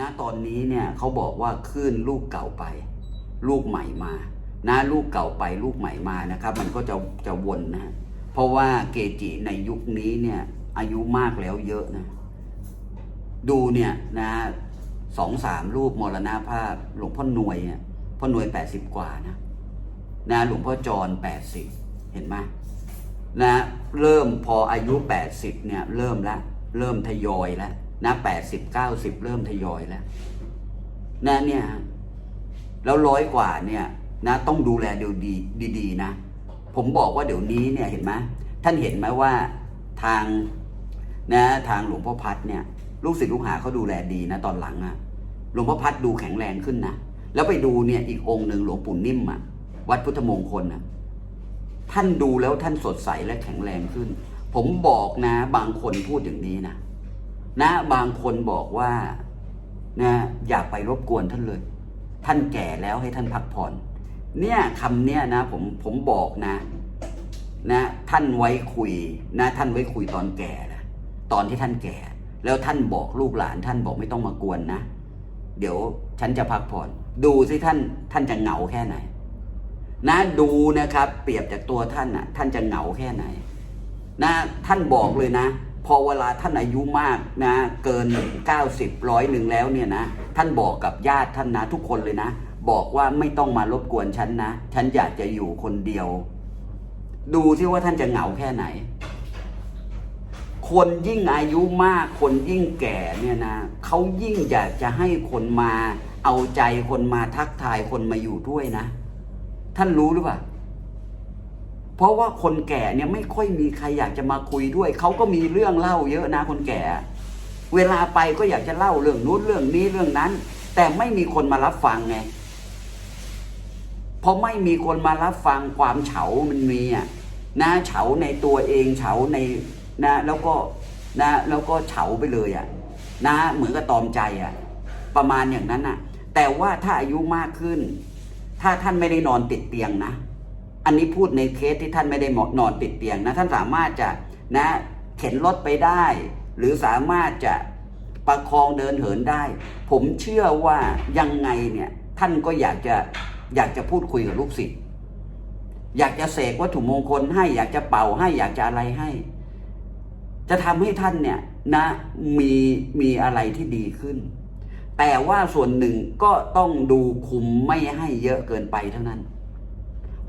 นะตอนนี้เนี่ยเขาบอกว่าขึ้นลูกเก่าไป ลูกใหม่มา นะลูกเก่าไปลูกใหม่มานะครับ มันก็จะจะวนนะ เพราะว่าเกจิในยุคนี้เนี่ยอายุมากแล้วเยอะนะ ดูเนี่ยนะสองสามรูปมรณภาพหลวงพ่อหน่วยเนี่ยพ่อหน่วยแปดสิบกว่านะนะหลวงพ่อจรแปดสิบเห็นไหมนะเริ่มพออายุแปดสิบเนี่ยเริ่มละเริ่มทยอยแล้ว นะแปดสิบเก้าสิบเริ่มทยอยแล้วนะเนี่ยแล้วร้อยกว่าเนี่ยนะต้องดูแลเดี๋ยวดีดีๆนะ ผมบอกว่าเดี๋ยวนี้เนี่ยเห็นไหมท่านเห็นไหมว่าทางนะทางหลวงพ่อพัดเนี่ยลูกศิษย์ลูกหาเขาดูแลดีนะ ตอนหลังอะหลวงพ่อพัดดูแข็งแรงขึ้นนะแล้วไปดูเนี่ยอีกองค์หนึ่งหลวงปู่นิ่มอะวัดพุทธมงคลนะท่านดูแล้วท่านสดใสและแข็งแรงขึ้น ผมบอกนะ บางคนพูดอย่างนี้นะ นะบางคนบอกว่านะอย่าไปรบกวนท่านเลย ท่านแก่แล้วให้ท่านพักผ่อน เนี่ยคำเนี่ยนะผมผมบอกนะ นะ ท่านไว้คุยนะ ท่านไว้คุยตอนแก่นะตอนที่ท่านแก่ แล้วท่านบอกลูกหลาน ท่านบอกไม่ต้องมากวนนะ เดี๋ยวฉันจะพักผ่อน ดูสิท่านท่านจะเหงาแค่ไหน นะดูนะครับ เปรียบจากตัวท่านน่ะ ท่านจะเหงาแค่ไหน นะ ท่านบอกเลยนะ พอเวลาท่านอายุมากนะเกิน 90ร้อยหนึ่งแล้วเนี่ยนะท่านบอกกับญาติท่านนะทุกคนเลยนะ บอกว่าไม่ต้องมารบกวนฉันนะ ฉันอยากจะอยู่คนเดียว ดูซิว่าท่านจะเหงาแค่ไหน คนยิ่งอายุมากคนยิ่งแก่เนี่ยนะเขายิ่งอยากจะให้คนมาเอาใจคนมาทักทายคนมาอยู่ด้วยนะ ท่านรู้หรือเปล่า เพราะว่าคนแก่เนี่ยไม่ค่อยมีใครอยากจะมาคุยด้วย เขาก็มีเรื่องเล่าเยอะนะคนแก่ เวลาไปก็อยากจะเล่าเรื่องนู้นเรื่องนี้เรื่องนั้น แต่ไม่มีคนมารับฟังไงเพราะไม่มีคนมารับฟังความเฉา มันมีอะนะเฉาในตัวเองเฉาในนะแล้วก็นะแล้วก็เฉาไปเลยอะนะเหมือนกับตอมใจอะประมาณอย่างนั้นอะ แต่ว่าถ้าอายุมากขึ้น ถ้าท่านไม่ได้นอนติดเตียงนะ อันนี้พูดในเคสที่ท่านไม่ได้นอนติดเตียงนะท่านสามารถจะนะเข็นรถไปได้ หรือสามารถจะประคองเดินเหินได้ ผมเชื่อว่ายังไงเนี่ยท่านก็อยากจะอยากจะพูดคุยกับลูกศิษย์อยากจะเสกวัตถุมงคลให้อยากจะเป่าให้อยากจะอะไรให้ จะทำให้ท่านเนี่ยนะมีมีอะไรที่ดีขึ้น แต่ว่าส่วนหนึ่งก็ต้องดูคุมไม่ให้เยอะเกินไปเท่านั้น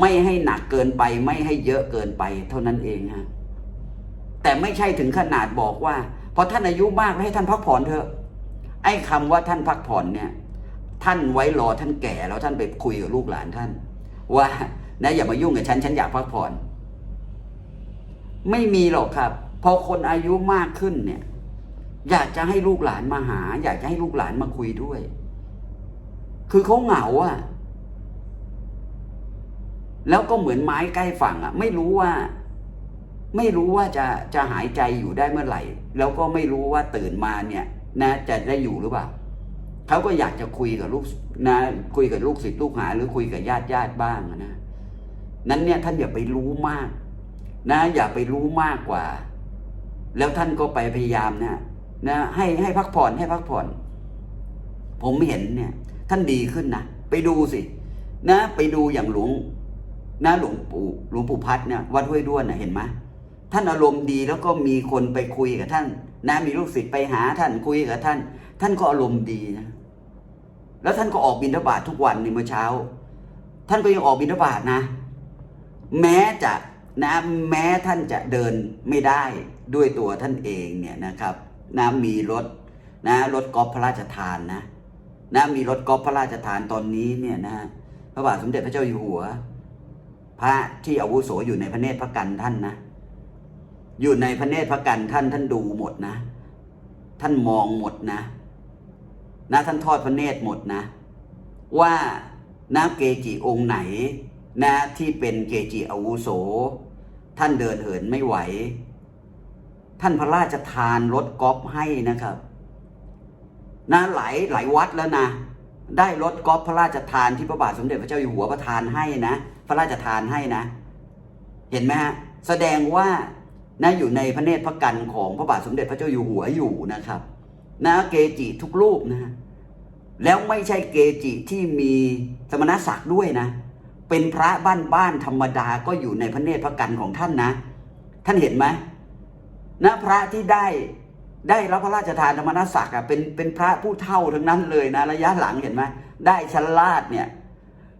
ไม่ให้หนักเกินไป ไม่ให้เยอะเกินไป เท่านั้นเองฮะแต่ไม่ใช่ถึงขนาดบอกว่าพอท่านอายุมากให้ท่านพักผ่อนเถอะไอ้คำว่าท่านพักผ่อนเนี่ย ท่านไว้รอท่านแก่แล้วท่านไปคุยกับลูกหลานท่าน ว่านะอย่ามายุ่งกับฉันฉันอยากพักผ่อน ไม่มีหรอกครับ พอคนอายุมากขึ้นเนี่ย อยากจะให้ลูกหลานมาหา อยากจะให้ลูกหลานมาคุยด้วย คือเขาเหงาอะ แล้วก็เหมือนไม้ใกล้ฝั่งอะ ไม่รู้ว่า ไม่รู้ว่าจะจะหายใจอยู่ได้เมื่อไหร่ แล้วก็ไม่รู้ว่าตื่นมาเนี่ย นะจะได้อยู่หรือเปล่าเขาก็อยากจะคุยกับลูกนะคุยกับลูกศิษย์ลูกหา หรือคุยกับญาติญาติบ้างนะนั้นเนี่ยท่านอย่าไปรู้มาก นะ อย่าไปรู้มากกว่า แล้วท่านก็ไปพยายามนะนะให้ให้พักผ่อนให้พักผ่อน ผมเห็นเนี่ย ท่านดีขึ้นนะไปดูสิ นะ ไปดูอย่างหลวง นะหลวงปู่หลวงปู่พัดเนี่ยวัดห้วยด้วนนะเห็นไหมท่านอารมณ์ดีแล้วก็มีคนไปคุยกับท่านนะมีลูกศิษย์ไปหาท่านคุยกับท่าน ท่านก็อารมณ์ดีนะแล้วท่านก็ออกบิณฑบาททุกวันในเมื่อเช้า ท่านก็ยังออกบิณฑบาตนะ แม้จะนะแม้ท่านจะเดินไม่ได้ด้วยตัวท่านเองเนี่ยนะครับนะมีรถนะรถกอล์ฟพระราชทานนะนะมีรถกอล์ฟพระราชทานตอนนี้เนี่ยนะพระบาทสมเด็จพระเจ้าอยู่หัว พระที่อาวุโสอยู่ในพระเนตรพระกันท่านนะ อยู่ในพระเนตรพระกันท่านท่านดูหมดนะ ท่านมองหมดนะนะท่านทอดพระเนตรหมดนะ ว่านะเกจิองค์ไหนนะที่เป็นเกจิอาวุโส ท่านเดินเหินไม่ไหว ท่านพระราชทานรถกอล์ฟให้นะครับ นะหลายหลายวัดแล้วนะ ได้รถกอล์ฟพระราชทานที่พระบาทสมเด็จพระเจ้าอยู่หัวประทานให้นะ พระราชทานให้นะ เห็นไหมฮะแสดงว่านะอยู่ในพระเนตรพระกันของพระบาทสมเด็จพระเจ้าอยู่หัวอยู่นะครับนะเกจิทุกรูปนะแล้วไม่ใช่เกจิที่มีสมณศักดิ์ด้วยนะ เป็นพระบ้านๆธรรมดาก็อยู่ในพระเนตรพระกันของท่านนะ ท่านเห็นไหมนะพระที่ได้ ได้รับพระราชทานธรรมนศักดิ์อะเป็นเป็นพระผู้เท่าทั้งนั้นเลยนะระยะหลังเห็นไหมได้ชั้นลาดเนี่ย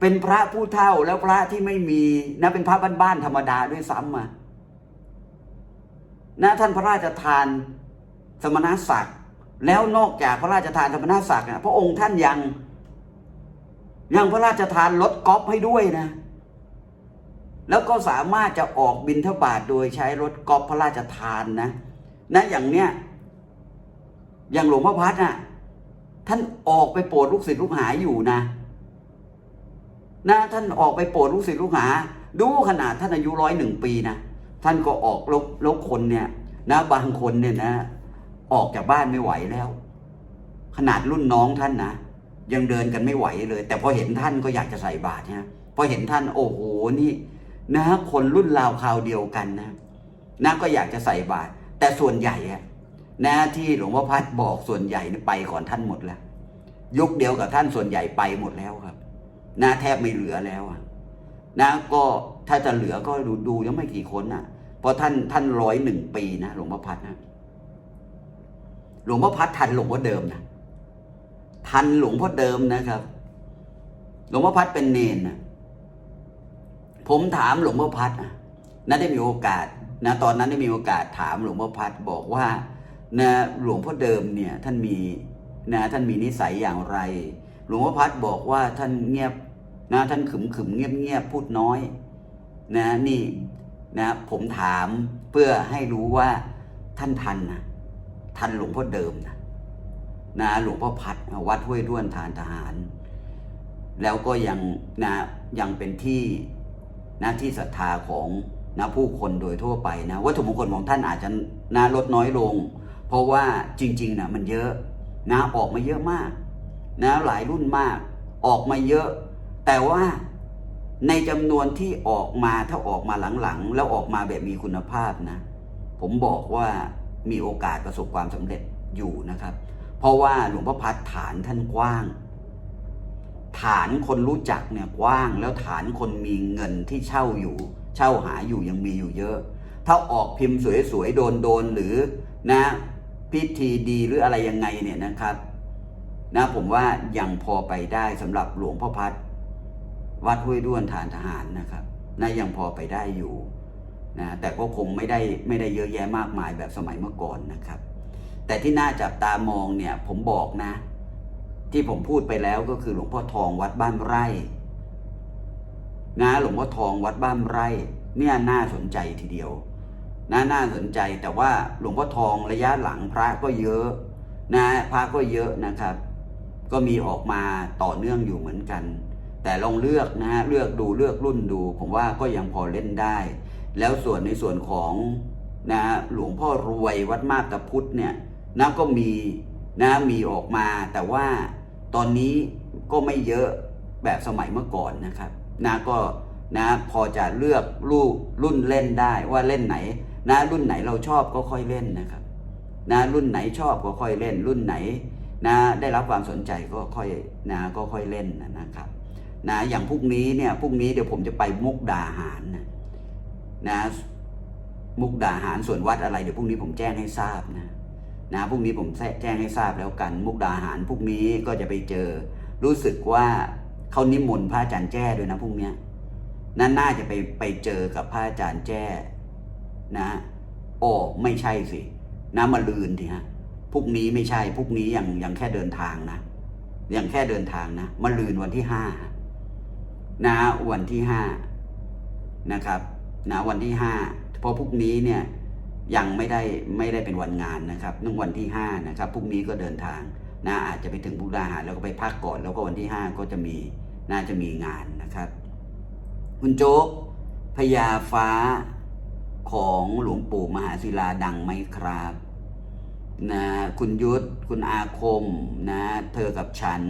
เป็นพระผู้เท่าแล้วพระที่ไม่มีนะเป็นพระบ้านๆธรรมดาด้วยซ้ำมานะท่านพระราชทานสมณศักดิ์แล้วนอกจากพระราชทานสมณศักดิ์นะพระองค์ท่านยัง ยังพระราชทานรถกอล์ฟให้ด้วยนะ แล้วก็สามารถจะออกบินทบาทโดยใช้รถกอล์ฟพระราชทานนะนะอย่างเนี้ย อย่างหลวงพ่อพัดน่ะ ท่านออกไปโปรดลูกศิษย์ลูกหาอยู่นะนะท่านออกไปโปรดลูกศิษย์ลูกหา ดูขนาดท่านอายุร้อยหนึ่งปีนะท่านก็ออกแลวแล้วคนเนี่ยนะบางคนเนี่ยนะ ออกจากบ้านไม่ไหวแล้ว ขนาดรุ่นน้องท่านนะยังเดินกันไม่ไหวเลย แต่พอเห็นท่านก็อยากจะใส่บาตรนะพอเห็นท่านโอ้โหนี่ นะคนรุ่นราวคราวเดียวกันนะนะก็อยากจะใส่บาตรแต่ส่วนใหญ่อะ นะที่หลวงพ่อพัดบอกส่วนใหญ่ไปก่อนท่านหมดแล้ว ยุคเดียวกับท่านส่วนใหญ่ไปหมดแล้วครับนะแทบไม่เหลือแล้วอะนะก็ถ้าจะเหลือก็ดูดูยังไม่กี่คนนะเพราะท่านท่านร้อยหนึ่งปีนะหลวงพ่อพัดนะหลวงพ่อพัดทันหลวงพ่อเดิมนะทันหลวงพ่อเดิมนะครับ หลวงพ่อพัดเป็นเนนนะผมถามหลวงพ่อพัดนะนะได้มีโอกาสนะตอนนั้นได้มีโอกาสถามหลวงพ่อพัดบอกว่า นะหลวงพ่อเดิมเนี่ยท่านมีนะท่านมีนิสัยอย่างไร หลวงพ่อพัดบอกว่าท่านเงียบนะท่านขึมขึมเงียบเงียบพูดน้อยนะนี่นะผมถามเพื่อให้รู้ว่าท่านทันนะทันหลวงพ่อเดิมนะนะหลวงพ่อพัดวัดห้วยด้วนฐานทหาร แล้วก็ยังนะยังเป็นที่นะที่ศรัทธาของนะผู้คนโดยทั่วไปนะวัตถุมงคลของท่านอาจจะนะลดน้อยลง เพราะว่าจริงๆนะมันเยอะนะออกมาเยอะมากนะหลายรุ่นมากออกมาเยอะ แต่ว่าในจำนวนที่ออกมาถ้าออกมาหลังๆ แล้วออกมาแบบมีคุณภาพนะ ผมบอกว่ามีโอกาสประสบความสำเร็จอยู่นะครับ เพราะว่าหลวงพ่อพัดฐานท่านกว้าง ฐานคนรู้จักเนี่ยกว้าง แล้วฐานคนมีเงินที่เช่าอยู่ เช่าหาอยู่ยังมีอยู่เยอะ ถ้าออกพิมพ์สวยๆโดนๆหรือนะ พิธีดีหรืออะไรยังไงเนี่ยนะครับนะผมว่ายังพอไปได้สำหรับหลวงพ่อพัดวัดห้วยด้วนฐานทหารนะครับนะยังพอไปได้อยู่นะแต่ก็คงไม่ได้ไม่ได้เยอะแยะมากมายแบบสมัยเมื่อก่อนนะครับ แต่ที่น่าจับตามองเนี่ยผมบอกนะ ที่ผมพูดไปแล้วก็คือหลวงพ่อทองวัดบ้านไร่นะหลวงพ่อทองวัดบ้านไร่เนี่ยน่าสนใจทีเดียว นะน่าสนใจแต่ว่าหลวงพ่อทองระยะหลังพระก็เยอะนะพระก็เยอะนะครับ ก็มีออกมาต่อเนื่องอยู่เหมือนกัน แต่ลองเลือกนะฮะเลือกดูเลือกรุ่นดู ผมว่าก็ยังพอเล่นได้ แล้วส่วนในส่วนของนะหลวงพ่อรวยวัดมาตาพุทธเนี่ยนะก็มีนะมีออกมา แต่ว่าตอนนี้ก็ไม่เยอะแบบสมัยเมื่อก่อนนะครับนะก็นะพอจะเลือกรูปรุ่นเล่นได้ว่าเล่นไหน นะรุ่นไหนเราชอบก็ค่อยเล่นนะครับนะรุ่นไหนชอบก็ค่อยเล่น รุ่นไหนนะได้รับความสนใจก็ค่อยนะก็ค่อยเล่นนะครับนะอย่างพรุ่งนี้เนี่ยพรุ่งนี้เดี๋ยวผมจะไปมุกดาหารนะนะมุกดาหารส่วนวัดอะไรเดี๋ยวพรุ่งนี้ผมแจ้งให้ทราบนะนะพรุ่งนี้ผมแจ้งให้ทราบแล้วกัน มุกดาหารพรุ่งนี้ก็จะไปเจอ รู้สึกว่าเขานิมนต์พระอาจารย์แจ้ด้วยนะพรุ่งนี้น่าน่าจะไปไปเจอกับพระอาจารย์แจ้ นะ โอ้ไม่ใช่สินะมาลืนทีฮะพรุ่งนี้ไม่ใช่พรุ่งนี้ยังยังแค่เดินทางนะยังแค่เดินทางนะมาลืนวันที่ห้านะวันที่ห้านะครับนะวันที่ห้าเพราะพรุ่งนี้เนี่ยยังไม่ได้ไม่ได้เป็นวันงานนะครับนึ่งวันที่ห้านะครับพรุ่งนี้ก็เดินทางนะอาจจะไปถึงพุทธาหารแล้วก็ไปพักก่อนแล้วก็วันที่ห้าก็จะมีน่าจะมีงานนะครับ คุณโจ๊กพญาฟ้า ของหลวงปู่มหาศิลาดังไหมครับนะคุณยุทธคุณอาคมนะเธอกับฉัน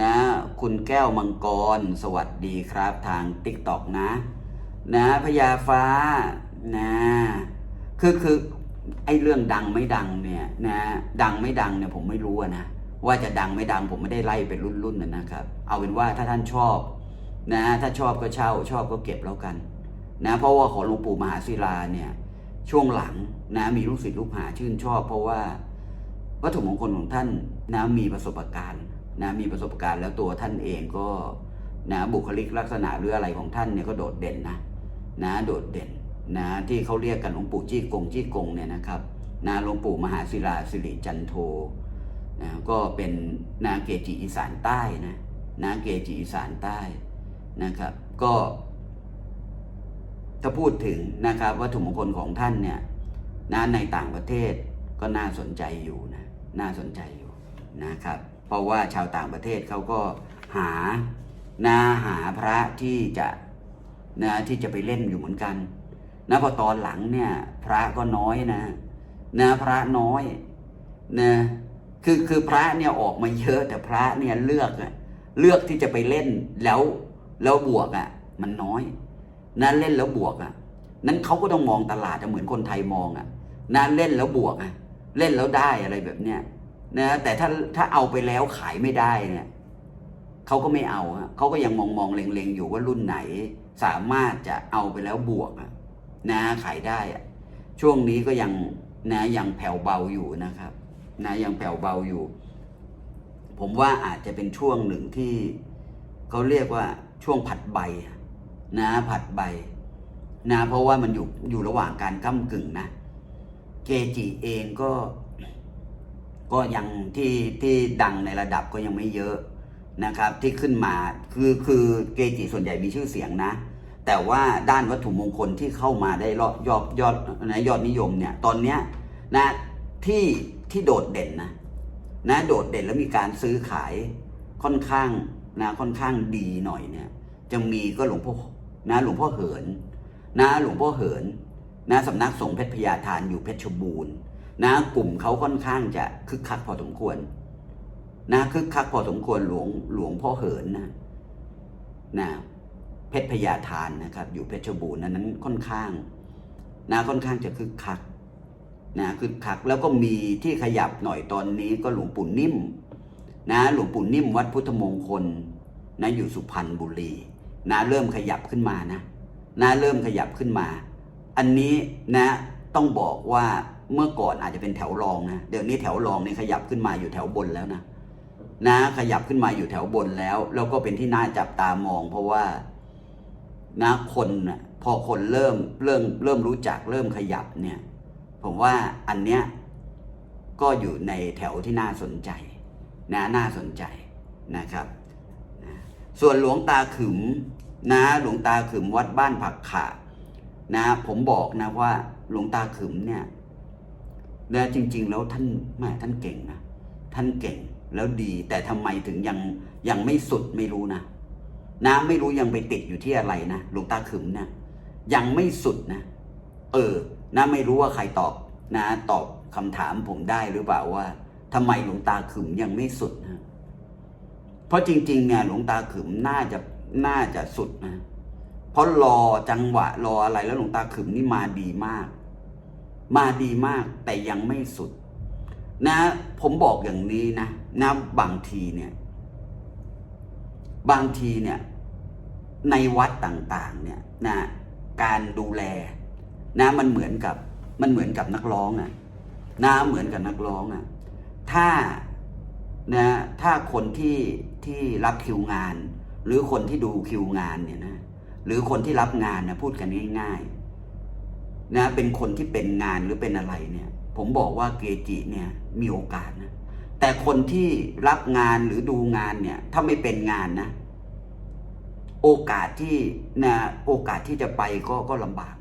นะคุณแก้วมังกรสวัสดีครับทางติ๊กต็อกนะ นะพญาฟ้านะคือคือไอเรื่องดังไม่ดังเนี่ยนะดังไม่ดังเนี่ยผมไม่รู้นะว่าจะดังไม่ดังผมไม่ได้ไล่เป็นรุ่นๆนนะครับ เอาเป็นว่าถ้าท่านชอบนะถ้าชอบก็เช่าชอบก็เก็บแล้วกัน นะเพราะว่าของหลวงปู่มหาศิลาเนี่ยช่วงหลังนะมีลูกศิษย์ลูกหาชื่นชอบ เพราะว่าวัตถุมงคลของท่านนะมีประสบการณ์นะมีประสบการณ์แล้วตัวท่านเองก็นะบุคลิกลักษณะหรืออะไรของท่านเนี่ยก็โดดเด่นนะนะโดดเด่นนะที่เขาเรียกกันหลวงปู่จี้กงจี้กงเนี่ยนะครับนะหลวงปู่มหาศิลาสิริจันโทนะก็เป็นนาเกจิอีสานใต้นะนาเกจิอีสานใต้นะครับ ก็ ถ้าพูดถึงนะครับวัตถุมงคลของท่านเนี่ยนะในต่างประเทศก็น่าสนใจอยู่นะน่าสนใจอยู่นะครับ เพราะว่าชาวต่างประเทศเขาก็หานะหาพระที่จะนะที่จะไปเล่นอยู่เหมือนกันนะพอตอนหลังเนี่ยพระก็น้อยนะนะพระน้อยนะคือคือพระเนี่ยออกมาเยอะแต่พระเนี่ยเลือกอะเลือกที่จะไปเล่นแล้วแล้วบวกอะ่ะมันน้อย นะเล่นแล้วบวกอะ นั้นเขาก็ต้องมองตลาดจะเหมือนคนไทยมองอะนะเล่นแล้วบวกอะ เล่นแล้วได้อะไรแบบเนี้ยนะแต่ถ้าถ้าเอาไปแล้วขายไม่ได้เนี่ยเขาก็ไม่เอาเขาก็ยังมองมองเล็งๆอยู่ว่ารุ่นไหน สามารถจะเอาไปแล้วบวกอะนะขายได้อะช่วงนี้ก็ยังนะยังแผ่วเบาอยู่นะครับนะยังแผ่วเบาอยู่ ผมว่าอาจจะเป็นช่วงหนึ่งที่เขาเรียกว่าช่วงผัดใบ นะผัดใบนะเพราะว่ามันอยู่อยู่ระหว่างการก้ากึ่งนะ เกจิเองก็ ก็ยังที่ที่ดังในระดับก็ยังไม่เยอะนะครับ ที่ขึ้นมาคือคือเกจิส่วนใหญ่มีชื่อเสียงนะ แต่ว่าด้านวัตถุมงคลที่เข้ามาได้รอบยอดยอดนะยอดนิยมเนี่ย ตอนเนี้ยนะที่ที่โดดเด่นนะนะโดดเด่นแล้วมีการซื้อขายค่อนข้างนะค่อนข้างดีหน่อยเนี่ยจะมีก็หลวงพ่อ นะหลวงพ่อเหิน นะหลวงพ่อเหิน นะสำนักสงฆ์เพชรพญาทานอยู่เพชรบูรณ์นะกลุ่มเขาค่อนข้างจะคึกคักพอสมควร นะคึกคักพอสมควรหลวงหลวงพ่อเหินนะนะเพชรพญาทานนะครับ อยู่เพชรบูรณ์นั้นค่อนข้างนะค่อนข้างจะคึกคักนะคึกคักแล้วก็มีที่ขยับหน่อยตอนนี้ก็หลวงปู่นิ่ม นะ หลวงปู่นิ่มวัดพุทธมงคลนะอยู่สุพรรณบุรี นะเริ่มขยับขึ้นมานะนะเริ่มขยับขึ้นมา อันนี้นะต้องบอกว่าเมื่อก่อนอาจจะเป็นแถวรองนะเดี๋ยวนี้แถวรองเนี่ยขยับขึ้นมาอยู่แถวบนแล้วนะนะขยับขึ้นมาอยู่แถวบนแล้ว แล้วก็เป็นที่น่าจับตามอง เพราะว่านะคนนะพอคนเริ่มเริ่มเริ่มรู้จักเริ่มขยับเนี่ย ผมว่าอันเนี้ยก็อยู่ในแถวที่น่าสนใจนะน่าสนใจนะครับ ส่วนหลวงตาขึมนะหลวงตาขึมวัดบ้านผักขานะผมบอกนะว่าหลวงตาขึมเนี่ยนะจริง ๆ แล้วท่านแม่ท่านเก่งนะท่านเก่งแล้วดีแต่ทำไมถึงยังยังไม่สุดไม่รู้นะนะไม่รู้ยังไปติดอยู่ที่อะไรนะหลวงตาขึมเนี่ยยังไม่สุดนะ เออนะไม่รู้ว่าใครตอบนะ ตอบคำถามผมได้หรือเปล่าว่าทำไมหลวงตาขึมยังไม่สุดนะ เพราะจริงๆเนี่ยหลวงตาขึมน่าจะน่าจะสุดนะเพราะรอจังหวะรออะไรแล้วหลวงตาขึมนี่มาดีมาก มาดีมากแต่ยังไม่สุด นะ ผมบอกอย่างนี้นะนะบางทีเนี่ย บางทีเนี่ย ในวัดต่างๆ เนี่ยนะการดูแล นะ มันเหมือนกับ มันเหมือนกับนักร้องอะนะเหมือนกับนักร้องอะถ้า นะถ้าคนที่ที่รับคิวงาน หรือคนที่ดูคิวงานเนี่ยนะหรือคนที่รับงานนะพูดกันง่ายๆนะเป็นคนที่เป็นงานหรือเป็นอะไรเนี่ย ผมบอกว่าเกจิเนี่ยมีโอกาสนะแต่คนที่รับงานหรือดูงานเนี่ย ถ้าไม่เป็นงานนะ โอกาสที่นะโอกาสที่จะไปก็ก็ลำบาก